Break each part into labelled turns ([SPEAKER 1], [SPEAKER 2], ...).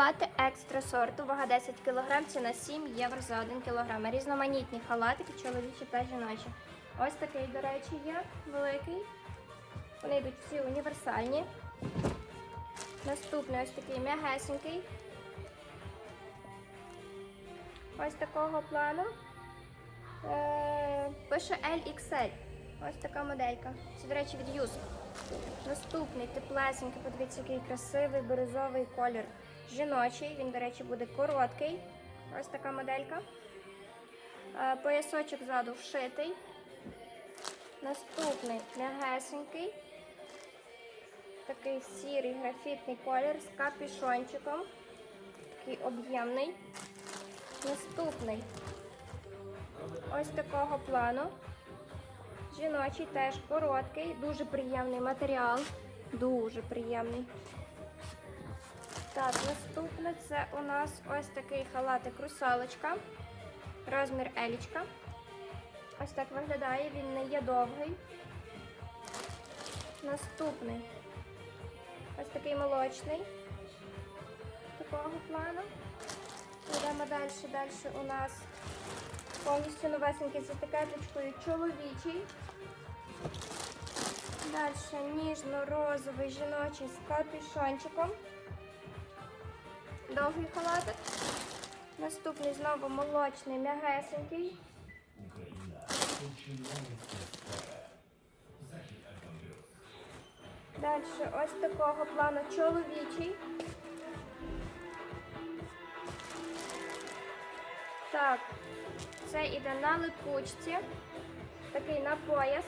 [SPEAKER 1] Халати екстра сорту, вага 10 кг, ціна 7 євро за 1 кг. Різноманітні халатики, чоловічі та жіночі. Ось такий, до речі, є великий. Вони йдуть всі універсальні. Наступний ось такий м'ягесенький. Ось такого плану. Е, пише LXL. Ось така моделька. Це, до речі, від Юз. Наступний теплесенький, подивіться, який красивий бирюзовий колір. Жіночий, він, до речі, буде короткий. Ось така моделька. Е, Поясочок ззаду вшитий. Наступний м'ягесенький. Такий сірий графітний колір з капюшончиком. Такий об'ємний. Наступний ось такого плану. Жіночий теж короткий, дуже приємний матеріал. Дуже приємний. Так, наступне це у нас ось такий халатик русалочка. Розмір елічка. Ось так виглядає, він не є довгий. Наступний. Ось такий молочний. Такого плану. Йдемо далі. Далі у нас повністю новесенький з етикеточкою чоловічий. Далі ніжно-розовий жіночий з капюшончиком. Довгий халатик. Наступний знову молочний, м'ягесенький. Далі ось такого плану чоловічий. Так, це іде на липучці. Такий на пояс.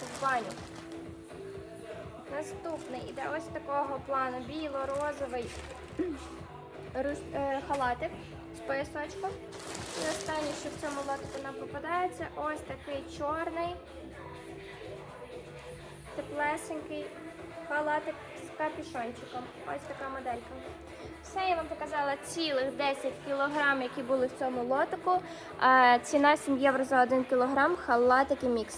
[SPEAKER 1] В баню. Наступний іде ось такого плану біло-розовий е, халатик з поясочком. І останнє, що в цьому лотику нам попадається, ось такий чорний, теплесенький халатик з капюшончиком. Ось така моделька. Все, я вам показала цілих 10 кілограм, які були в цьому лотику. Е, Ціна 7 євро за 1 кілограм, халатики мікс.